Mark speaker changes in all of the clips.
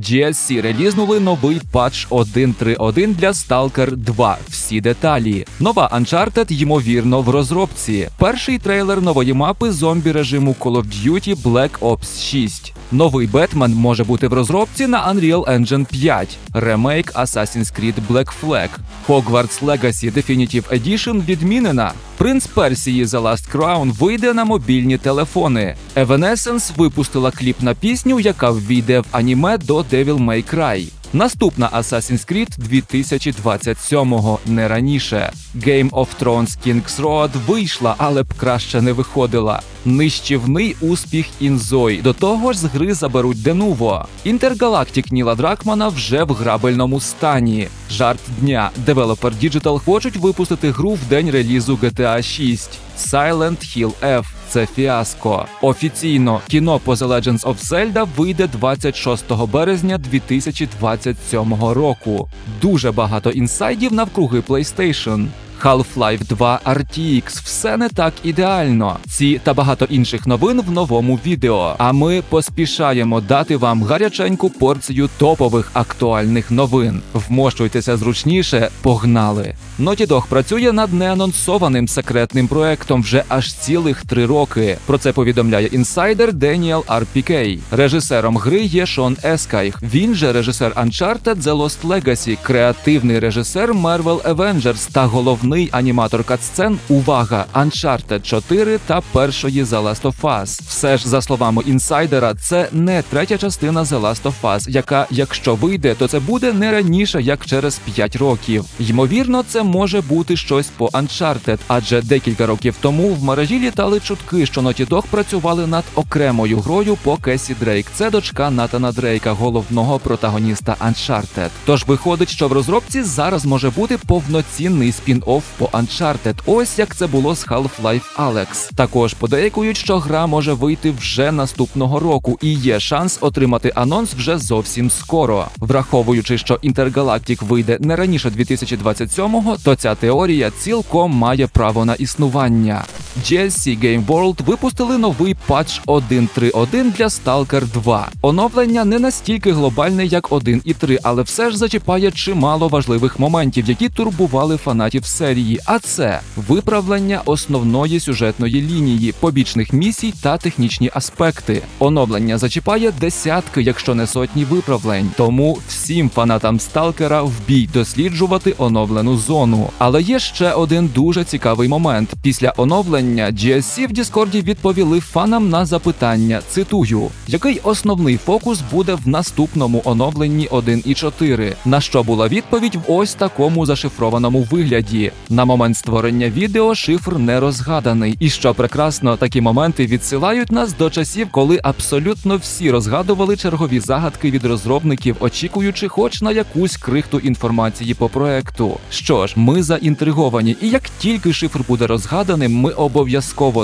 Speaker 1: GSC релізнули новий патч 1.3.1 для Stalker 2. Всі деталі. Нова Uncharted, ймовірно, в розробці. Перший трейлер нової мапи зомбі режиму Call of Duty Black Ops 6. Новий Бетмен може бути в розробці на Unreal Engine 5. Ремейк Assassin's Creed Black Flag. Hogwarts Legacy Definitive Edition відмінена. Принц Персії The Last Crown вийде на мобільні телефони. Evanescence випустила кліп на пісню, яка ввійде в аніме до Devil May Cry. Наступна Assassin's Creed 2027-го, не раніше. Game of Thrones King's Road вийшла, але б краще не виходила. Нищівний успіх Інзой. До того ж з гри заберуть Денуво. Інтергалактик Ніла Дракмана вже в грабельному стані. Жарт дня. Developer Digital хочуть випустити гру в день релізу GTA 6. Silent Hill F. Це фіаско. Офіційно кіно по The Legends of Zelda вийде 26 березня 2027 року. Дуже багато інсайдів навкруги PlayStation. Half-Life 2 RTX – все не так ідеально. Ці та багато інших новин в новому відео. А ми поспішаємо дати вам гаряченьку порцію топових актуальних новин. Вмощуйтеся зручніше, погнали. Naughty працює над неанонсованим секретним проектом вже аж цілих три роки. Про це повідомляє інсайдер Деніел RPK. Режисером гри є Шон Ескайх. Він же режисер Uncharted The Lost Legacy, креативний режисер Marvel Avengers та головний аніматор катсцен. Увага! Uncharted 4 та першої The Last of Us. Все ж за словами інсайдера, це не третя частина The Last of Us, яка, якщо вийде, то це буде не раніше як через 5 років. Ймовірно, це може бути щось по Uncharted, адже декілька років тому в мережі літали чутки, що Naughty Dog працювали над окремою грою по Кесі Дрейк. Це дочка Натана Дрейка, головного протагоніста Uncharted. Тож виходить, що в розробці зараз може бути повноцінний спін-офф по Uncharted, ось як це було з Half-Life Alex. Також подейкують, що гра може вийти вже наступного року, і є шанс отримати анонс вже зовсім скоро. Враховуючи, що Інтергалактик вийде не раніше 2027-го, то ця теорія цілком має право на існування. GSC Game World випустили новий патч 1.3.1 для Stalker 2. Оновлення не настільки глобальне, як 1.3, але все ж зачіпає чимало важливих моментів, які турбували фанатів серії. А це виправлення основної сюжетної лінії, побічних місій та технічні аспекти. Оновлення зачіпає десятки, якщо не сотні виправлень. Тому всім фанатам Сталкера в бій досліджувати оновлену зону. Але є ще один дуже цікавий момент. Після оновлення GSC в Діскорді відповіли фанам на запитання. Цитую, який основний фокус буде в наступному оновленні 1.4? На що була відповідь в ось такому зашифрованому вигляді. На момент створення відео шифр не розгаданий. І що прекрасно, такі моменти відсилають нас до часів, коли абсолютно всі розгадували чергові загадки від розробників, очікуючи, хоч на якусь крихту інформації по проекту. Що ж, ми заінтриговані, і як тільки шифр буде розгаданим, ми обов'язково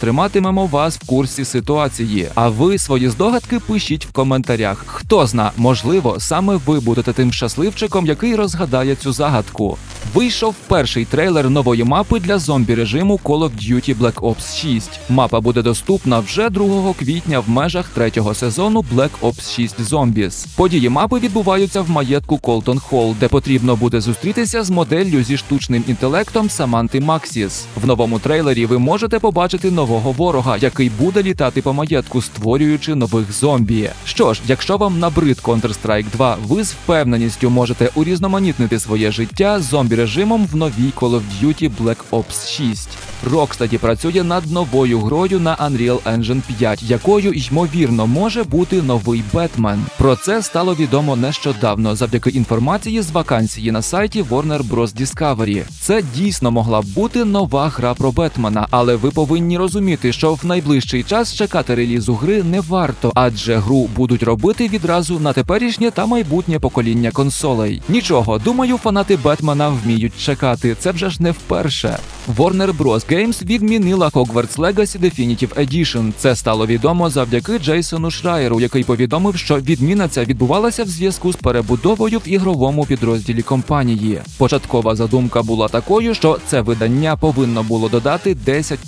Speaker 1: триматимемо вас в курсі ситуації. А ви свої здогадки пишіть в коментарях. Хто зна, можливо, саме ви будете тим щасливчиком, який розгадає цю загадку. Вийшов перший трейлер нової мапи для зомбі режиму Call of Duty Black Ops 6. Мапа буде доступна вже 2 квітня в межах третього сезону Black Ops 6 Zombies. Події мапи відбуваються в маєтку Колтон Холл, де потрібно буде зустрітися з моделлю зі штучним інтелектом Саманти Максіс. В новому трейлері ви можете побачити нового ворога, який буде літати по маєтку, створюючи нових зомбі. Що ж, якщо вам набрид Counter-Strike 2, ви з впевненістю можете урізноманітнити своє життя зомбі режимом в новій Call of Duty Black Ops 6. Rocksteady працює над новою грою на Unreal Engine 5, якою ймовірно може бути новий Бетмен. Про це стало відомо нещодавно завдяки інформації з вакансії на сайті Warner Bros. Discovery. Це дійсно могла б бути нова гра про Бетмена, але ви повинні розуміти, що в найближчий час чекати релізу гри не варто, адже гру будуть робити відразу на теперішнє та майбутнє покоління консолей. Нічого, думаю, фанати Бетмена вміють чекати. Це вже ж не вперше. Warner Bros. Games відмінила Hogwarts Legacy Definitive Edition. Це стало відомо завдяки Джейсону Шрайеру, який повідомив, що відміна ця відбувалася в зв'язку з перебудовою в ігровому підрозділі компанії. Початкова задумка була такою, що це видання повинно було додати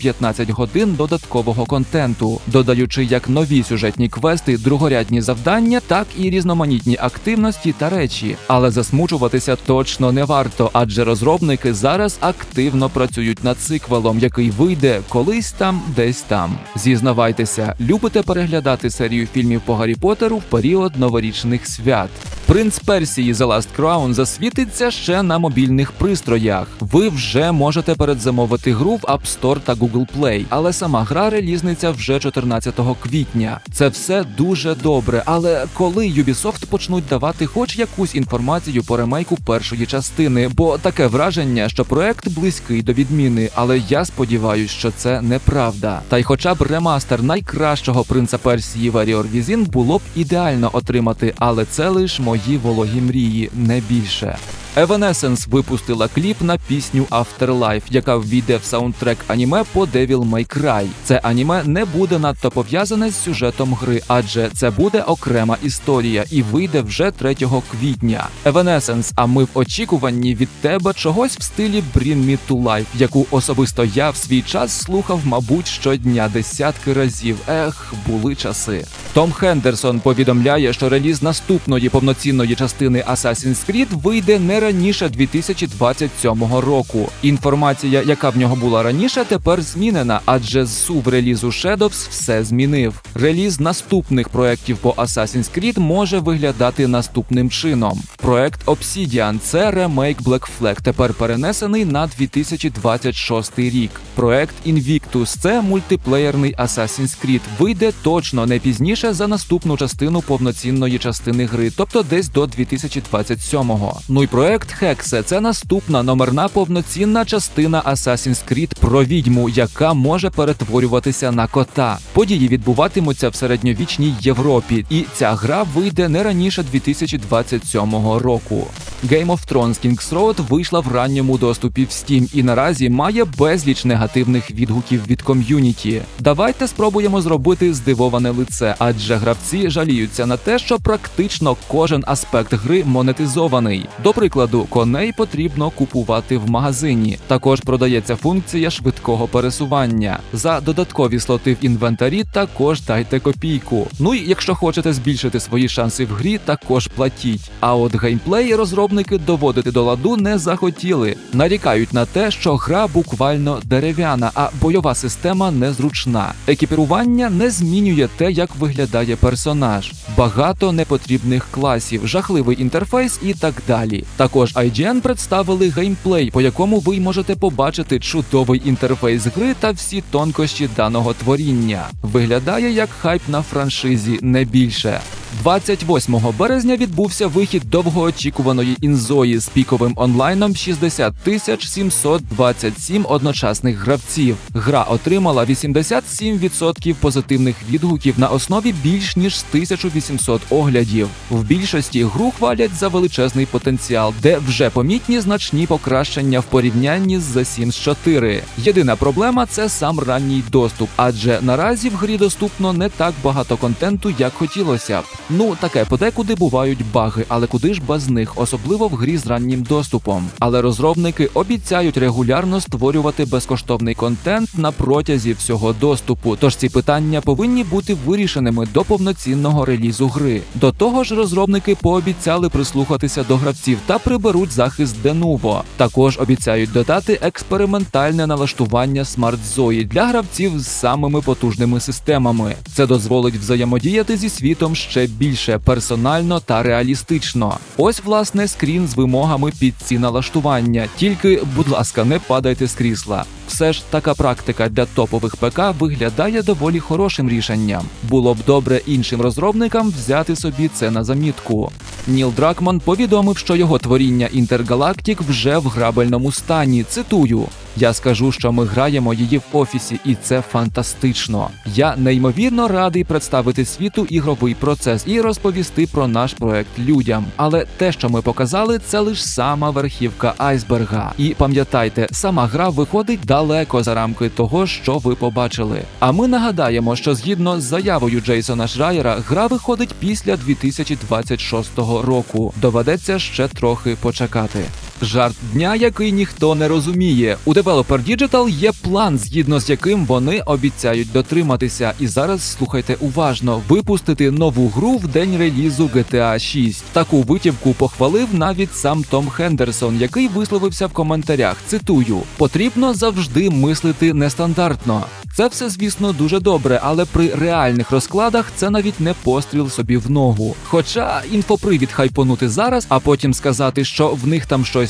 Speaker 1: 10-15 годин додаткового контенту, додаючи як нові сюжетні квести, другорядні завдання, так і різноманітні активності та речі. Але засмучуватися точно не варто, адже розробники зараз активно працюють над циквелом, який вийде колись там, десь там. Зізнавайтеся, любите переглядати серію фільмів по Гаррі Поттеру в період новорічних свят. Принц Персії The Last Crown засвітиться ще на мобільних пристроях. Ви вже можете передзамовити гру в App Store та Google Play, але сама гра релізниться вже 14 квітня. Це все дуже добре. Але коли Ubisoft почнуть давати хоч якусь інформацію по ремейку першої частини, бо таке враження, що проект близький до відміни, але я сподіваюся, що це неправда. Та й хоча б ремастер найкращого принца Персії Warrior Within було б ідеально отримати, але це лише мої вологі мрії, не більше. Evanescence випустила кліп на пісню Afterlife, яка ввійде в саундтрек аніме по Devil May Cry. Це аніме не буде надто пов'язане з сюжетом гри, адже це буде окрема історія і вийде вже 3 квітня. Evanescence, а ми в очікуванні від тебе чогось в стилі Bring Me to Life, яку особисто я в свій час слухав, мабуть, щодня десятки разів. Ех, були часи. Том Хендерсон повідомляє, що реліз наступної повноцінної частини Assassin's Creed вийде не раніше 2027 року. Інформація, яка в нього була раніше, тепер змінена, адже зсув релізу Shadows все змінив. Реліз наступних проєктів по Assassin's Creed може виглядати наступним чином. Проект Obsidian – це ремейк Black Flag, тепер перенесений на 2026 рік. Проект Invictus – це мультиплеєрний Assassin's Creed. Вийде точно не пізніше за наступну частину повноцінної частини гри, тобто десь до 2027-го. Ну і проект Hexe – це наступна номерна повноцінна частина Assassin's Creed про відьму, яка може перетворюватися на кота. Події відбуватимуться в середньовічній Європі, і ця гра вийде не раніше 2027 року. Game of Thrones King's Road вийшла в ранньому доступі в Steam і наразі має безліч негативних відгуків від ком'юніті. Давайте спробуємо зробити здивоване лице, адже гравці жаліються на те, що практично кожен аспект гри монетизований. До прикладу, коней потрібно купувати в магазині. Також продається функція швидкого пересування. За додаткові слоти в інвентарі також дайте копійку. Ну і якщо хочете збільшити свої шанси в грі, також платіть. А от геймплей розробники доводити до ладу не захотіли. Нарікають на те, що гра буквально дерев'яна, а бойова система незручна. Екіпірування не змінює те, як виглядає персонаж. Багато непотрібних класів, жахливий інтерфейс і так далі. Також IGN представили геймплей, по якому ви можете побачити чудовий інтерфейс гри та всі тонкощі даного творіння. Виглядає як хайп на франшизі, не більше. 28 березня відбувся вихід довгоочікуваної інзої з піковим онлайном 60 тисяч 727 одночасних гравців. Гра отримала 87% позитивних відгуків на основі більш ніж 1800 оглядів. В більшості гру хвалять за величезний потенціал, де вже помітні значні покращення в порівнянні з The Sims 4. Єдина проблема це сам ранній доступ, адже наразі в грі доступно не так багато контенту, як хотілося. Ну таке подекуди бувають баги, але куди ж без них, особливо в грі з раннім доступом. Але розробники обіцяють регулярно створювати безкоштовний контент на протязі всього доступу. Тож ці питання повинні бути вирішеними до повноцінного релізу гри. До того ж, розробники пообіцяли прислухатися до гравців та приберуть захист Denuvo. Також обіцяють додати експериментальне налаштування ZOE для гравців з самими потужними системами. Це дозволить взаємодіяти зі світом ще більше персонально та реалістично. Ось власне скрін з вимогами під ці налаштування. Тільки, будь ласка, не падайте з крісла. Все ж така практика для топових ПК виглядає доволі хорошим рішенням. Було б добре іншим розробникам взяти собі це на замітку. Ніл Дракман повідомив, що його творіння Інтергалактік вже в грабельному стані. Цитую: Я скажу, що ми граємо її в офісі, і це фантастично. Я неймовірно радий представити світу ігровий процес і розповісти про наш проект людям. Але те, що ми показали, це лише сама верхівка айсберга. І пам'ятайте, сама гра виходить далеко за рамки того, що ви побачили. А ми нагадаємо, що згідно з заявою Джейсона Шрайера, гра виходить після 2026 року. Доведеться ще трохи почекати. Жарт дня, який ніхто не розуміє. У Developer Digital є план, згідно з яким вони обіцяють дотриматися. І зараз слухайте уважно: випустити нову гру в день релізу GTA 6. Таку витівку похвалив навіть сам Том Хендерсон, який висловився в коментарях. Цитую: потрібно завжди мислити нестандартно. Це все, звісно, дуже добре, але при реальних розкладах це навіть не постріл собі в ногу. Хоча інфопривід хайпонути зараз, а потім сказати, що в них там щось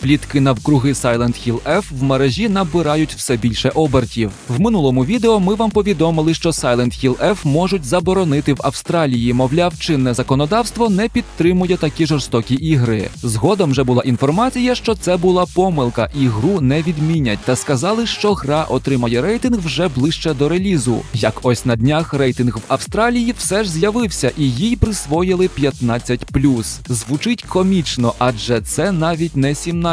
Speaker 1: Плітки навкруги Silent Hill F в мережі набирають все більше обертів. В минулому відео ми вам повідомили, що Silent Hill F можуть заборонити в Австралії. Мовляв, чинне законодавство не підтримує такі жорстокі ігри. Згодом вже була інформація, що це була помилка, і гру не відмінять, та сказали, що гра отримає рейтинг вже ближче до релізу. Як ось на днях рейтинг в Австралії все ж з'явився, і їй присвоїли 15+. Звучить комічно, адже це навіть не 17+,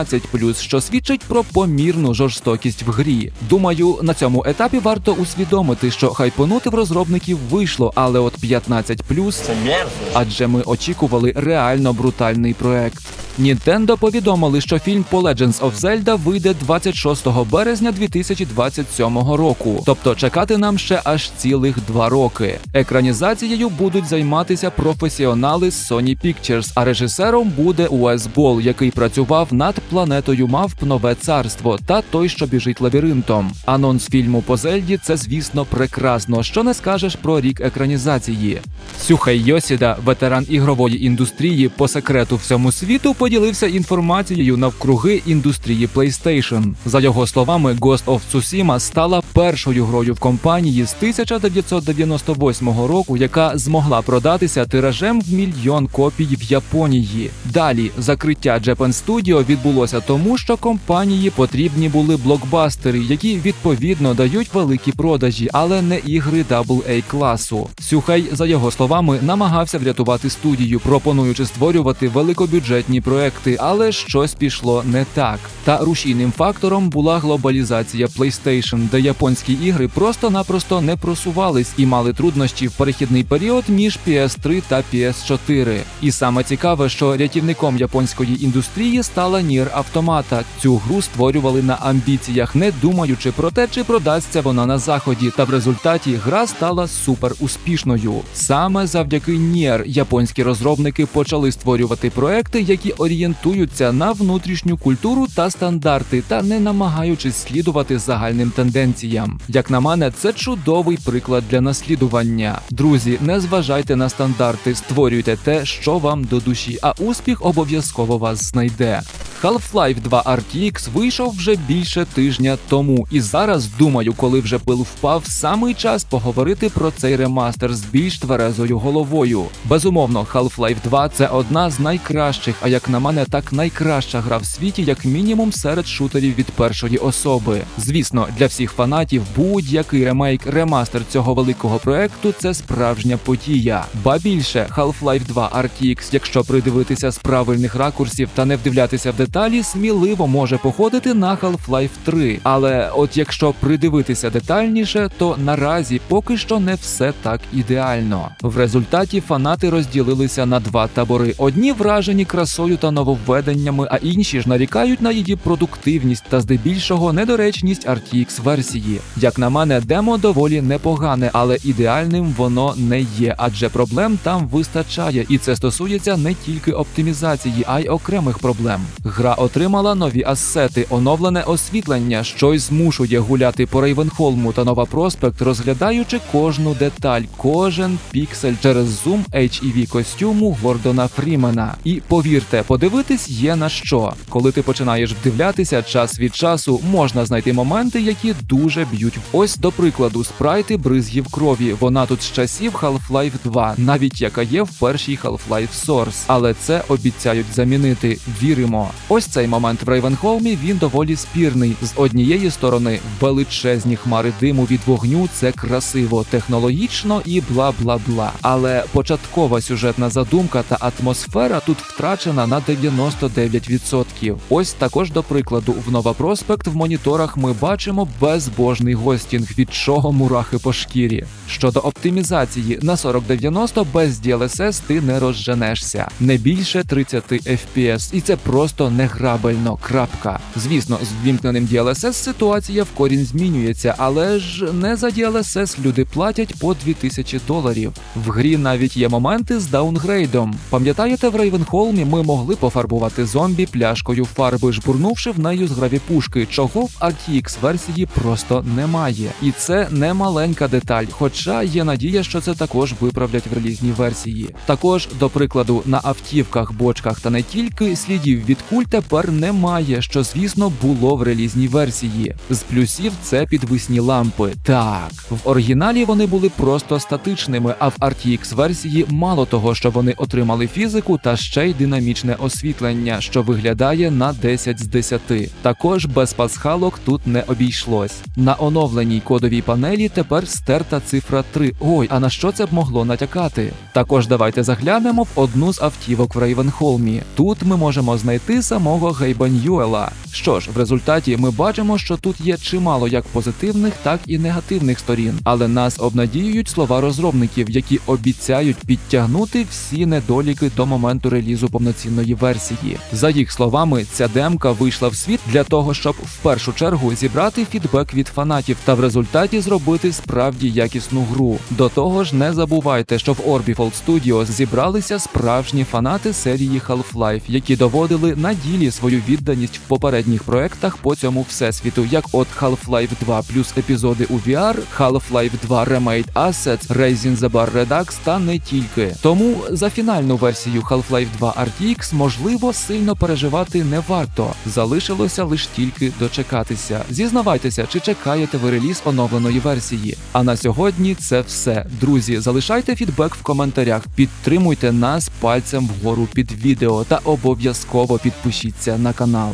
Speaker 1: що свідчить про помірну жорстокість в грі. Думаю, на цьому етапі варто усвідомити, що хайпонути в розробників вийшло, але от 15+, адже ми очікували реально брутальний проект. Nintendo повідомили, що фільм по Legends of Zelda вийде 26 березня 2027 року. Тобто чекати нам ще аж цілих два роки. Екранізацією будуть займатися професіонали з Sony Pictures, а режисером буде Уес Бол, який працював над планетою мавп Нове царство та той, що біжить лабіринтом. Анонс фільму по Зельді це, звісно, прекрасно. Що не скажеш про рік екранізації. Сюхей Йосіда, ветеран ігрової індустрії, по секрету всьому світу поділився інформацією навкруги індустрії PlayStation. За його словами, Ghost of Tsushima стала першою грою в компанії з 1998 року, яка змогла продатися тиражем в мільйон копій в Японії. Далі закриття Japan Studio відбулося тому, що компанії потрібні були блокбастери, які відповідно дають великі продажі, але не ігри AA класу. Сюхей, за його словами, намагався врятувати студію, пропонуючи створювати великобюджетні проекти, але щось пішло не так. Та рушійним фактором була глобалізація PlayStation, де японські ігри просто-напросто не просувались і мали труднощі в перехідний період між PS3 та PS4. І саме цікаве, що рятівником японської індустрії стала Nier Automata. Цю гру створювали на амбіціях, не думаючи про те, чи продасться вона на заході. Та в результаті гра стала супер успішною. Саме завдяки Nier японські розробники почали створювати проекти, які орієнтуються на внутрішню культуру та стандарти, та не намагаючись слідувати загальним тенденціям. Як на мене, це чудовий приклад для наслідування. Друзі, не зважайте на стандарти, створюйте те, що вам до душі, а успіх обов'язково вас знайде. Half-Life 2 RTX вийшов вже більше тижня тому, і зараз думаю, коли вже пил впав, самий час поговорити про цей ремастер з більш тверезою головою. Безумовно, Half-Life 2 це одна з найкращих, а як на мене, так найкраща гра в світі, як мінімум серед шутерів від першої особи. Звісно, для всіх фанатів будь-який ремейк, ремастер цього великого проекту це справжня подія. Ба більше, Half-Life 2 RTX, якщо придивитися з правильних ракурсів та не вдивлятися в деталі, сміливо може походити на Half-Life 3. Але от якщо придивитися детальніше, то наразі поки що не все так ідеально. В результаті фанати розділилися на два табори: одні вражені красою та нововведеннями, а інші ж нарікають на її продуктивність та здебільшого недоречність RTX версії. Як на мене, демо доволі непогане, але ідеальним воно не є, адже проблем там вистачає, і це стосується не тільки оптимізації, а й окремих проблем. Гра отримала нові асети, оновлене освітлення, що й змушує гуляти по Рейвенхолму та Нова Проспект, розглядаючи кожну деталь, кожен піксель через зум HEV костюму Гордона Фрімена. І повірте, подивитись є на що. Коли ти починаєш вдивлятися, час від часу можна знайти моменти, які дуже б'ють. Ось до прикладу, спрайти бризгів крові. Вона тут з часів Half-Life 2, навіть яка є в першій Half-Life Source. Але це обіцяють замінити. Віримо. Ось цей момент в Рейвенхолмі він доволі спірний. З однієї сторони, величезні хмари диму від вогню це красиво, технологічно і бла бла бла. Але початкова сюжетна задумка та атмосфера тут втрачена на 99%. Ось також до прикладу, в Нова Проспект в моніторах ми бачимо безбожний гостінг, від чого мурахи по шкірі. Щодо оптимізації на 4090 без DLSS ти не розженешся. Не більше 30 FPS, і це просто неграбельно. Крапка. Звісно, з ввімкненим DLSS ситуація в корінь змінюється, але ж не за DLSS люди платять по 2000 доларів. В грі навіть є моменти з даунгрейдом. Пам'ятаєте, в Рейвенхолмі ми могли пофарбувати зомбі пляшкою фарби, жбурнувши в нею з гравіпушки, чого в RTX версії просто немає. І це не маленька деталь, хоча є надія, що це також виправлять в релізній версії. Також, до прикладу, на автівках, бочках та не тільки слідів від куль тепер немає, що звісно було в релізній версії. З плюсів це підвисні лампи. Так, в оригіналі вони були просто статичними, а в RTX версії мало того, що вони отримали фізику та ще й динамічне освітлення, що виглядає на 10 з 10. Також без пасхалок тут не обійшлось. На оновленій кодовій панелі тепер стерта цифра 3. Ой, а на що це б могло натякати? Також давайте заглянемо в одну з автівок в Рейвенхолмі. Тут ми можемо знайти самого Гейба Ньюела. Що ж, в результаті ми бачимо, що тут є чимало як позитивних, так і негативних сторін, але нас обнадіюють слова розробників, які обіцяють підтягнути всі недоліки до моменту релізу повноцінної версії. За їх словами, ця демка вийшла в світ для того, щоб в першу чергу зібрати фідбек від фанатів та в результаті зробити справді якісну гру. До того ж, не забувайте, що в Orbifold Studios зібралися справжні фанати серії Half-Life, які доводили на ділі свою відданість в попередніх проектах по цьому всесвіту, як от Half-Life 2 плюс епізоди у VR, Half-Life 2 Remade Assets, Raising the Bar Redux та не тільки. Тому за фінальну версію Half-Life 2 RTX можливо сильно переживати не варто. Залишилося лише тільки дочекатися. Зізнавайтеся, чи чекаєте ви реліз оновленої версії. А на сьогодні це все. Друзі, залишайте фідбек в коментарях, підтримуйте нас пальцем вгору під відео та обов'язково підпишіться на канал.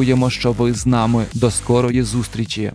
Speaker 1: Дякуємо, що ви з нами. До скорої зустрічі!